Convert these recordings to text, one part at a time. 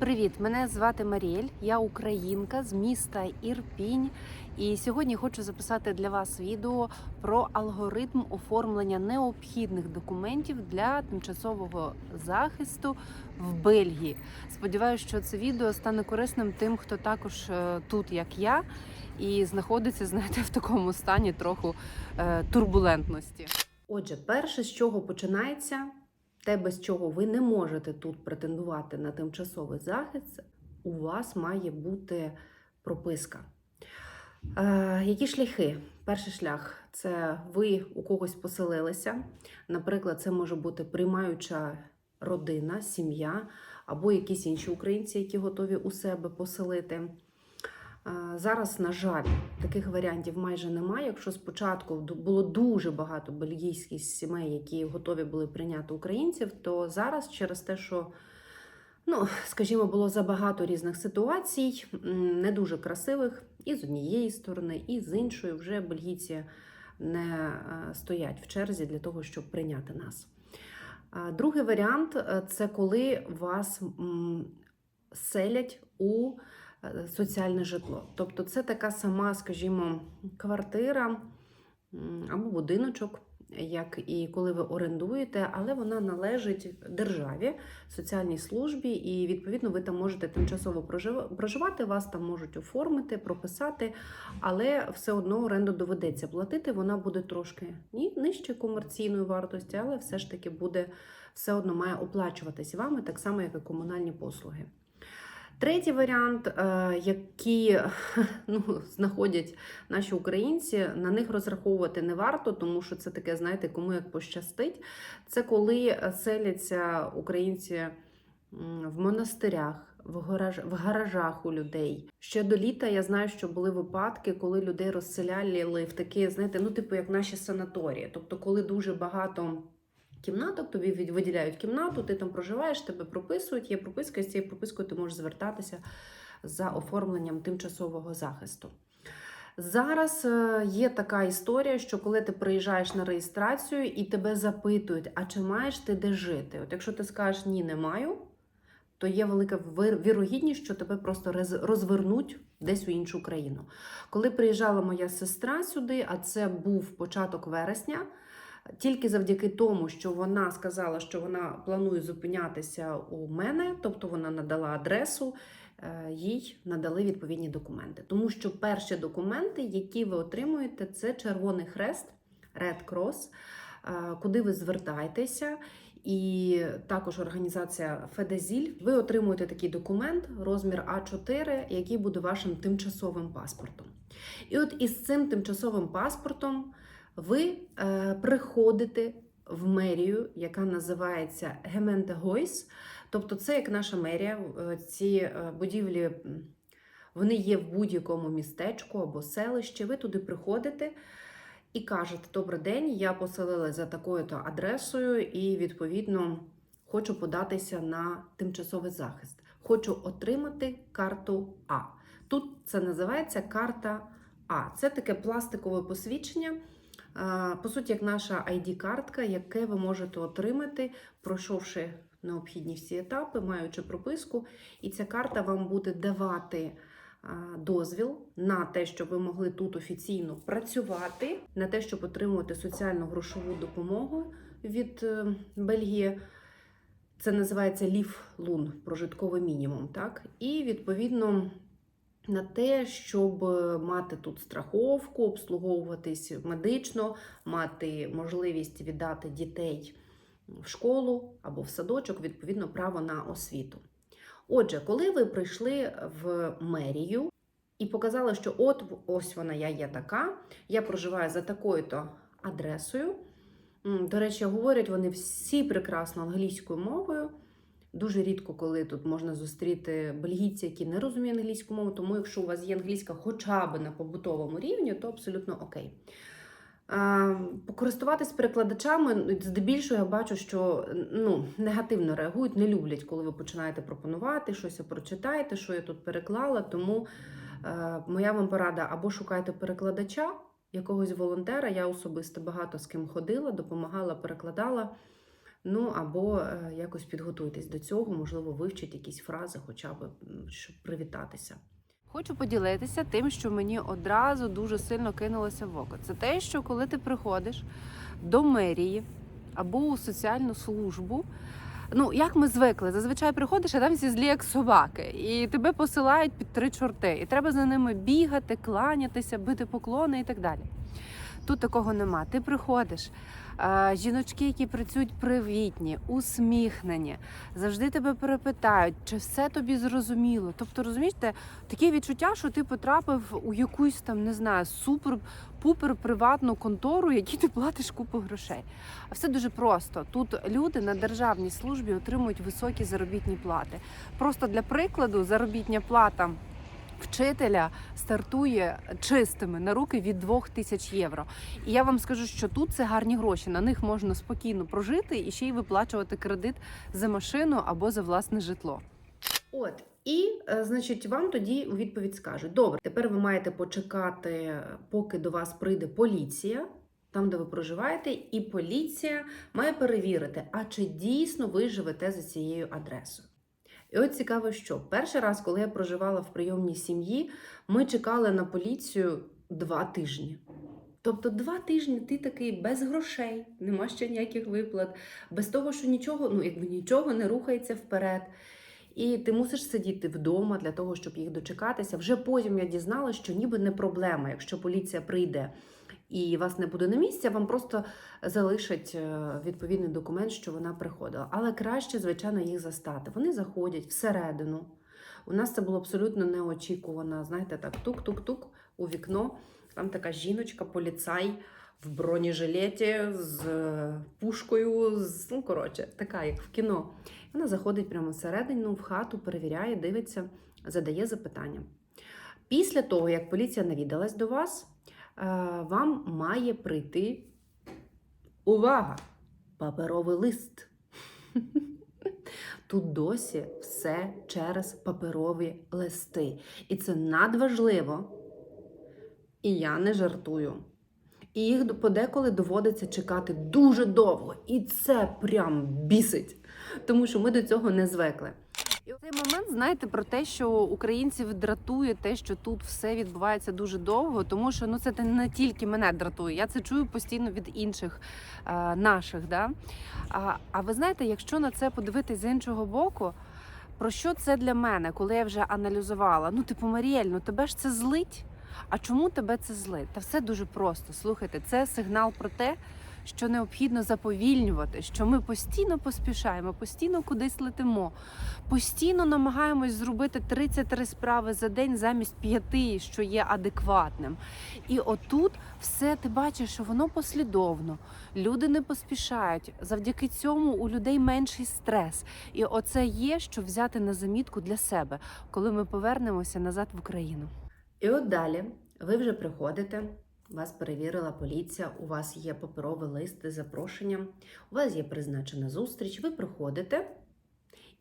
Привіт, мене звати Маріель. Я українка з міста Ірпінь. І сьогодні хочу записати для вас відео про алгоритм оформлення необхідних документів для тимчасового захисту в Бельгії. Сподіваюся, що це відео стане корисним тим, хто також е, тут, як я, і знаходиться, знаєте, в такому стані трохи е, турбулентності. Отже, перше, з чого починається, те, без чого ви не можете тут претендувати на тимчасовий захист, у вас має бути прописка. Е, які шляхи? Перший шлях це ви у когось поселилися. Наприклад, це може бути приймаюча родина, сім'я або якісь інші українці, які готові у себе поселити. Е, Зараз, на жаль, таких варіантів майже немає. Якщо спочатку було дуже багато бельгійських сімей, які готові були прийняти українців, то зараз через те, що ну, скажімо, було забагато різних ситуацій, не дуже красивих, і з однієї сторони, і з іншої, вже бельгійці не е, стоять в черзі для того, щоб прийняти нас. Другий варіант е, це коли вас селять у е, соціальне житло. Тобто це така сама, скажімо, квартира або будиночок, як і коли ви орендуєте, але вона належить державі, соціальній службі, і відповідно ви там можете тимчасово проживати, вас там можуть оформити, прописати, але все одно оренду доведеться платити. Вона буде трошки ні, нижче комерційної вартості, але все ж таки буде все одно має оплачуватись вами, так само, як і комунальні послуги. Третій варіант, е, який ну, знаходять наші українці, на них розраховувати не варто, тому що це таке, знаєте, кому як пощастить. Це коли селяться українці в монастирях. В, гараж, в гаражах у людей ще до літа я знаю, що були випадки, коли людей розселяли в такі, знаєте, ну типу як наші санаторії. Тобто, коли дуже багато кімнаток, тобі виділяють кімнату, ти там проживаєш, тебе прописують, є прописка, і з цією пропискою ти можеш звертатися за оформленням тимчасового захисту. Зараз е, є така історія, що коли ти приїжджаєш на реєстрацію і тебе запитують, а чи маєш ти де жити? От якщо ти скажеш ні, не маю, то є велика вірогідність, що тебе просто розвернуть десь у іншу країну. Коли приїжджала моя сестра сюди, а це був початок вересня, тільки завдяки тому, що вона сказала, що вона планує зупинятися у мене, тобто вона надала адресу, е, їй надали відповідні документи. Тому що перші документи, які ви отримуєте, це Червоний Хрест, Red Cross, е, куди ви звертаєтеся. І також організація Федезіль. Ви отримуєте такий документ, розмір А4, який буде вашим тимчасовим паспортом. І от із цим тимчасовим паспортом ви е, приходите в мерію, яка називається Гементегойс. Тобто, це як наша мерія. Е, Ці е, будівлі вони є в будь-якому містечку або селищі. Ви туди приходите і кажете: Добрий день, я поселилася за такою-то адресою, і відповідно хочу податися на тимчасовий захист. Хочу отримати карту А. Тут це називається карта А. Це таке пластикове посвідчення. По суті, як наша ID-картка, яке ви можете отримати, пройшовши необхідні всі етапи, маючи прописку, і ця карта вам буде давати дозвіл на те, щоб ви могли тут офіційно працювати, на те, щоб отримувати соціальну грошову допомогу від е, Бельгії. Це називається ліф-лун, прожитковий мінімум. Так? І відповідно на те, щоб е, мати тут страховку, обслуговуватись медично, мати можливість віддати дітей в школу або в садочок, відповідно, право на освіту. Отже, коли ви прийшли в мерію і показали, що от ось вона, я є така, я проживаю за такою-то адресою. До речі, говорять вони всі прекрасно англійською мовою. Дуже рідко, коли тут можна зустріти бельгійця, які не розуміють англійську мову, тому якщо у вас є англійська хоча б на побутовому рівні, то абсолютно окей. Покористуватись перекладачами, ну, здебільшого я бачу, що ну, негативно реагують, не люблять, коли ви починаєте пропонувати щось, прочитайте, що я тут переклала. Тому е, моя вам порада або шукайте перекладача, якогось волонтера. Я особисто багато з ким ходила, допомагала, перекладала. Ну або е, якось підготуйтесь до цього, можливо, вивчіть якісь фрази, хоча б щоб привітатися. Хочу поділитися тим, що мені одразу дуже сильно кинулося в око. Це те, що коли ти приходиш до мерії або у соціальну службу. Ну, як ми звикли, зазвичай приходиш, а там всі злі як собаки, і тебе посилають під три чорти, і треба за ними бігати, кланятися, бити поклони і так далі. Тут такого нема. Ти приходиш. Жіночки, які працюють привітні, усміхнені, завжди тебе перепитають, чи все тобі зрозуміло. Тобто, розумієте, таке відчуття, що ти потрапив у якусь там, не знаю, супер-пупер приватну контору, якій ти платиш купу грошей. А все дуже просто. Тут люди на державній службі отримують високі заробітні плати. Просто для прикладу, заробітня плата. Вчителя стартує чистими на руки від 2 тисяч євро. І я вам скажу, що тут це гарні гроші. На них можна спокійно прожити і ще й виплачувати кредит за машину або за власне житло. От і е, значить, вам тоді у відповідь скажуть: добре, тепер ви маєте почекати, поки до вас прийде поліція. Там, де ви проживаєте, і поліція має перевірити, а чи дійсно ви живете за цією адресою. І от цікаво, що перший раз, коли я проживала в прийомній сім'ї, ми чекали на поліцію два тижні. Тобто два тижні ти такий без грошей, нема ще ніяких виплат, без того, що нічого, ну якби нічого не рухається вперед. І ти мусиш сидіти вдома для того, щоб їх дочекатися. Вже потім я дізналася, що ніби не проблема, якщо поліція прийде і вас не буде на місці, вам просто залишать е, відповідний документ, що вона приходила. Але краще, звичайно, їх застати. Вони заходять всередину. У нас це було абсолютно неочікувано. Знаєте, так тук-тук-тук у вікно. Там така жіночка, поліцай в бронежилеті з е, пушкою. З, ну, коротше, така, як в кіно. Вона заходить прямо всередину, в хату, перевіряє, дивиться, задає запитання. Після того, як поліція навідалась до вас, е, вам має прийти увага! Паперовий лист. Тут досі все через паперові листи. І це надважливо. І я не жартую. І їх подеколи доводиться чекати дуже довго. І це прям бісить, тому що ми до цього не звикли. І цей момент, знаєте, про те, що українців дратує те, що тут все відбувається дуже довго, тому що ну це не тільки мене дратує. Я це чую постійно від інших е, наших. Да? А, а ви знаєте, якщо на це подивитись з іншого боку, про що це для мене, коли я вже аналізувала? Ну, типу, Маріель, ну тебе ж це злить. А чому тебе це злить? Та все дуже просто. Слухайте, це сигнал про те, що необхідно заповільнювати, що ми постійно поспішаємо, постійно кудись летимо, постійно намагаємось зробити 33 справи за день замість п'яти, що є адекватним. І отут все ти бачиш, що воно послідовно. Люди не поспішають. Завдяки цьому у людей менший стрес. І оце є, що взяти на замітку для себе, коли ми повернемося назад в Україну. І от далі ви вже приходите. Вас перевірила поліція, у вас є паперовий лист з запрошенням, у вас є призначена зустріч, ви приходите,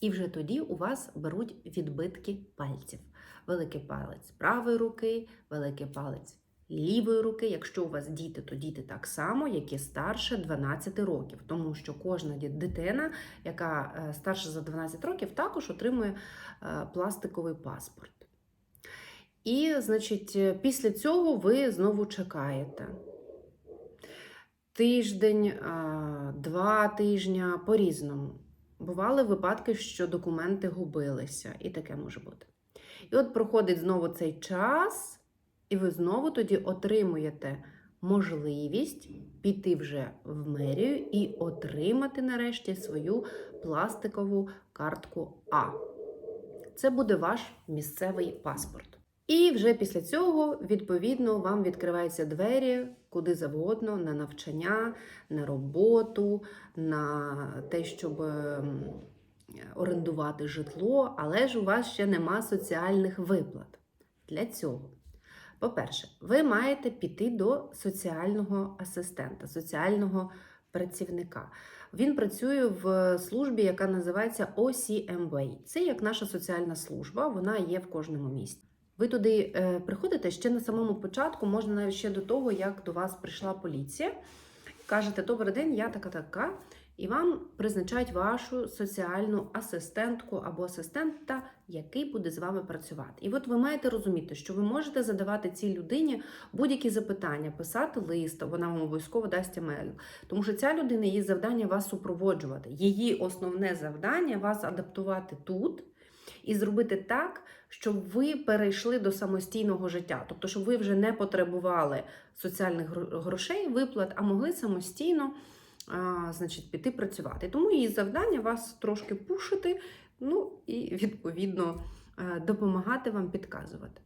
і вже тоді у вас беруть відбитки пальців. Великий палець правої руки, великий палець лівої руки. Якщо у вас діти, то діти так само, які старше 12 років, тому що кожна дитина, яка е, старша за 12 років, також отримує е, пластиковий паспорт. І, значить, після цього ви знову чекаєте. Тиждень, два тижня по-різному. Бували випадки, що документи губилися, і таке може бути. І от проходить знову цей час, і ви знову тоді отримуєте можливість піти вже в мерію і отримати нарешті свою пластикову картку А. Це буде ваш місцевий паспорт. І вже після цього, відповідно, вам відкриваються двері куди завгодно на навчання, на роботу, на те, щоб ем, орендувати житло, але ж у вас ще нема соціальних виплат. Для цього, по-перше, ви маєте піти до соціального асистента, соціального працівника. Він працює в службі, яка називається OCMWay. Це як наша соціальна служба, вона є в кожному місті. Ви туди е, приходите ще на самому початку, можна навіть ще до того, як до вас прийшла поліція. Кажете, добрий день, я така така. і вам призначають вашу соціальну асистентку або асистента, який буде з вами працювати. І от ви маєте розуміти, що ви можете задавати цій людині будь-які запитання, писати лист, вона вам обов'язково дасть емейл. Тому що ця людина її завдання вас супроводжувати. Її основне завдання вас адаптувати тут і зробити так, щоб ви перейшли до самостійного життя. Тобто, щоб ви вже не потребували соціальних грошей, виплат, а могли самостійно а, значить, піти працювати. Тому її завдання вас трошки пушити, ну і відповідно е, допомагати вам підказувати.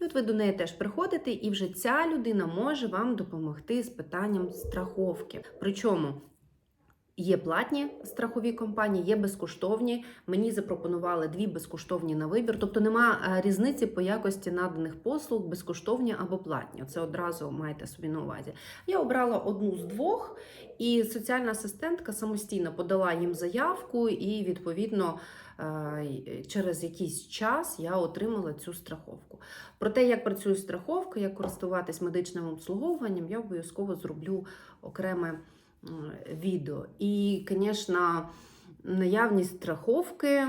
І от ви до неї теж приходите, і вже ця людина може вам допомогти з питанням страховки. Причому є платні страхові компанії, є безкоштовні. Мені запропонували дві безкоштовні на вибір. Тобто нема е, різниці по якості наданих послуг, безкоштовні або платні. Це одразу маєте собі на увазі. Я обрала одну з двох, і соціальна асистентка самостійно подала їм заявку, і відповідно е, через якийсь час я отримала цю страховку. Про те, як працює страховка, як користуватись медичним обслуговуванням, я обов'язково зроблю окреме відео. І, звісно, наявність страховки.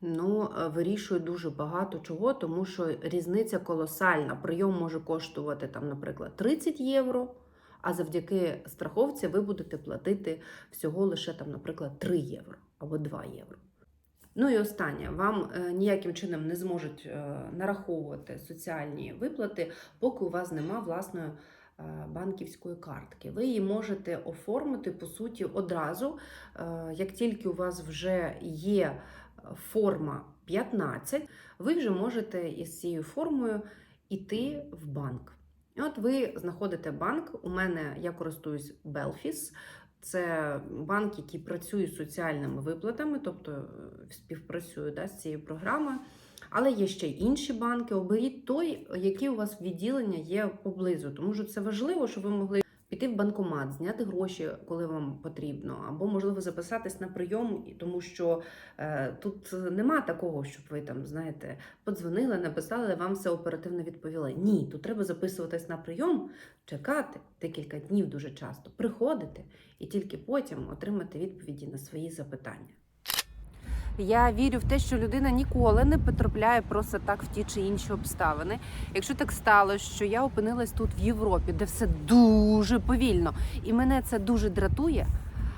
Ну, е, вирішує дуже багато чого, тому що різниця колосальна. Прийом може коштувати, там, наприклад, 30 євро, а завдяки страховці ви будете платити всього лише, там, наприклад, 3 євро або 2 євро. Ну і останнє, вам е, ніяким чином не зможуть е, нараховувати соціальні виплати, поки у вас нема власної банківської картки. Ви її можете оформити по суті одразу, е, як тільки у вас вже є е, форма 15, ви вже можете із цією формою йти в банк. От ви знаходите банк. У мене я користуюсь Belfis. Це банк, який працює з соціальними виплатами, тобто е, співпрацює да, з цією програмою. Але є ще інші банки. Оберіть той, який у вас відділення є поблизу. Тому що це важливо, щоб ви могли піти в банкомат, зняти гроші, коли вам потрібно, або можливо записатись на прийом, тому що е, тут нема такого, щоб ви там знаєте, подзвонили, написали, вам все оперативно відповіли. Ні, тут треба записуватись на прийом, чекати декілька днів дуже часто, приходити і тільки потім отримати відповіді на свої запитання. Я вірю в те, що людина ніколи не потрапляє просто так в ті чи інші обставини. Якщо так сталося, що я опинилась тут в Європі, де все дуже повільно, і мене це дуже дратує.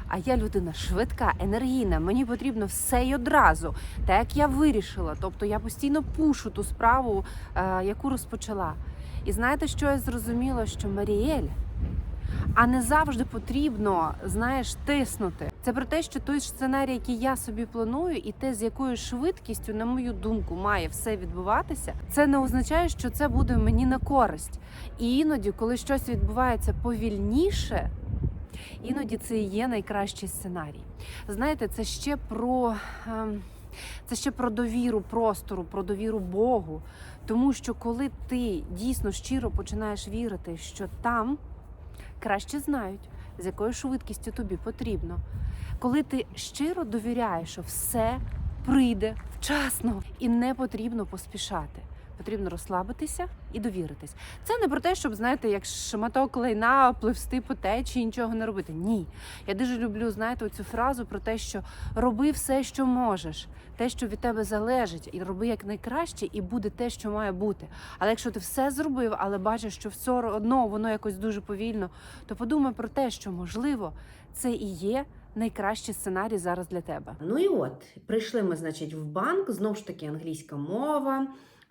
А я людина швидка, енергійна, мені потрібно все й одразу, так як я вирішила. Тобто я постійно пушу ту справу, е, яку розпочала. І знаєте, що я зрозуміла? Що Маріель, а не завжди потрібно, знаєш, тиснути. Це про те, що той сценарій, який я собі планую, і те, з якою швидкістю, на мою думку, має все відбуватися, це не означає, що це буде мені на користь. І іноді, коли щось відбувається повільніше, іноді це і є найкращий сценарій. Знаєте, це ще про. ем, Це ще про довіру простору, про довіру Богу. Тому що коли ти дійсно щиро починаєш вірити, що там краще знають, з якою швидкістю тобі потрібно. Коли ти щиро довіряєш, що все прийде вчасно і не потрібно поспішати. Потрібно розслабитися і довіритись. Це не про те, щоб знаєте, як шматок лайна пливсти по течії, нічого не робити. Ні. Я дуже люблю, знаєте, цю фразу про те, що роби все, що можеш, те, що від тебе залежить, і роби як найкраще, і буде те, що має бути. Але якщо ти все зробив, але бачиш, що все одно воно якось дуже повільно, то подумай про те, що можливо це і є найкращий сценарій зараз для тебе. Ну і от прийшли ми, значить, в банк. Знов ж таки англійська мова.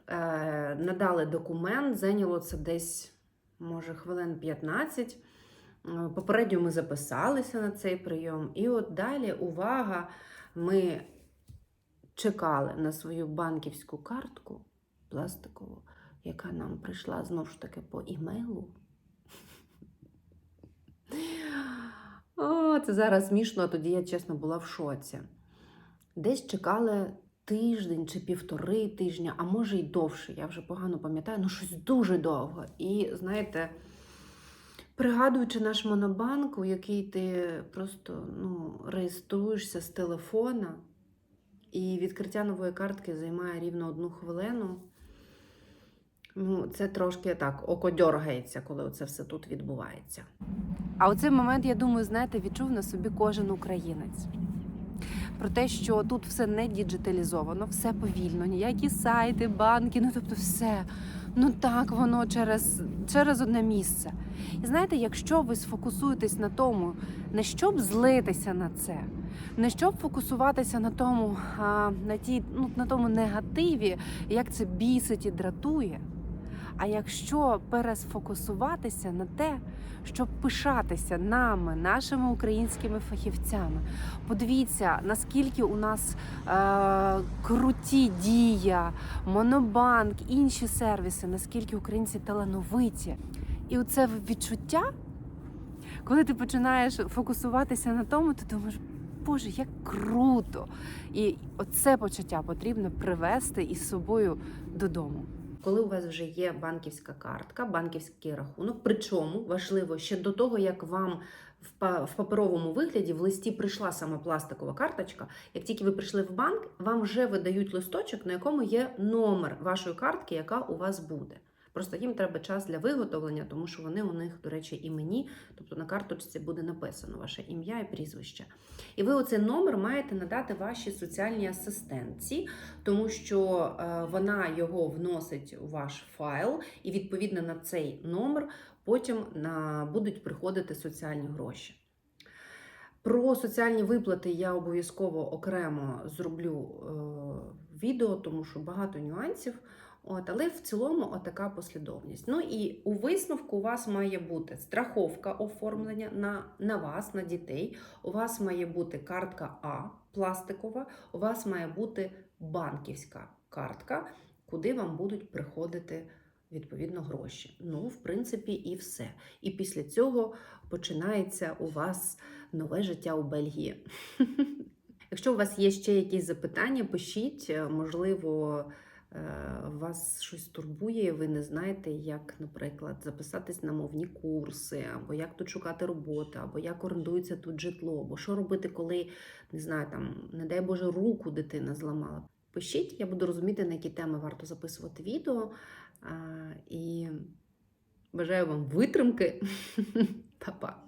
Е, надали документ, зайняло це десь, може, хвилин 15. Е, Попередньо ми записалися на цей прийом. І от далі, увага, ми чекали на свою банківську картку пластикову, яка нам прийшла знову ж таки по імейлу. О, це зараз смішно, а тоді я чесно була в шоці. Десь чекали тиждень чи півтори тижня, а може й довше. Я вже погано пам'ятаю, ну щось дуже довго. І знаєте, пригадуючи наш монобанк, у який ти просто ну, реєструєшся з телефона, і відкриття нової картки займає рівно одну хвилину. Ну, це трошки так, око дьоргається, коли це все тут відбувається. А у цей момент, я думаю, знаєте, відчув на собі кожен українець. Про те, що тут все не діджиталізовано, все повільно, ніякі сайти, банки, ну тобто все. Ну так воно через, через одне місце. І знаєте, якщо ви сфокусуєтесь на тому, не щоб злитися на це, не щоб фокусуватися на тому, а, на ті, ну, на тому негативі, як це бісить і дратує. А якщо пересфокусуватися на те, щоб пишатися нами, нашими українськими фахівцями, подивіться, наскільки у нас е, круті дія, монобанк, інші сервіси, наскільки українці талановиті. І оце відчуття, коли ти починаєш фокусуватися на тому, ти думаєш, Боже, як круто! І оце почуття потрібно привести із собою додому. Коли у вас вже є банківська картка, банківський рахунок, причому важливо ще до того, як вам в паперовому вигляді в листі прийшла саме пластикова карточка. Як тільки ви прийшли в банк, вам вже видають листочок, на якому є номер вашої картки, яка у вас буде. Просто їм треба час для виготовлення, тому що вони у них, до речі, імені, тобто на карточці буде написано ваше ім'я і прізвище. І ви оцей номер маєте надати вашій соціальній асистентці, тому що е, вона його вносить у ваш файл, і відповідно на цей номер потім будуть приходити соціальні гроші. Про соціальні виплати я обов'язково окремо зроблю е, відео, тому що багато нюансів. От, але в цілому отака послідовність. Ну і у висновку у вас має бути страховка оформлення на, на вас, на дітей. У вас має бути картка А пластикова, у вас має бути банківська картка, куди вам будуть приходити відповідно гроші. Ну, в принципі, і все. І після цього починається у вас нове життя у Бельгії. Якщо у вас є ще якісь запитання, пишіть, Е, можливо. Е, Вас щось турбує, ви не знаєте, як, наприклад, записатись на мовні курси, або як тут шукати роботу, або як орендується тут житло, або що робити, коли не знаю, там, не дай Боже, руку дитина зламала. Пишіть, я буду розуміти, на які теми варто записувати відео. А, І бажаю вам витримки. Па-па!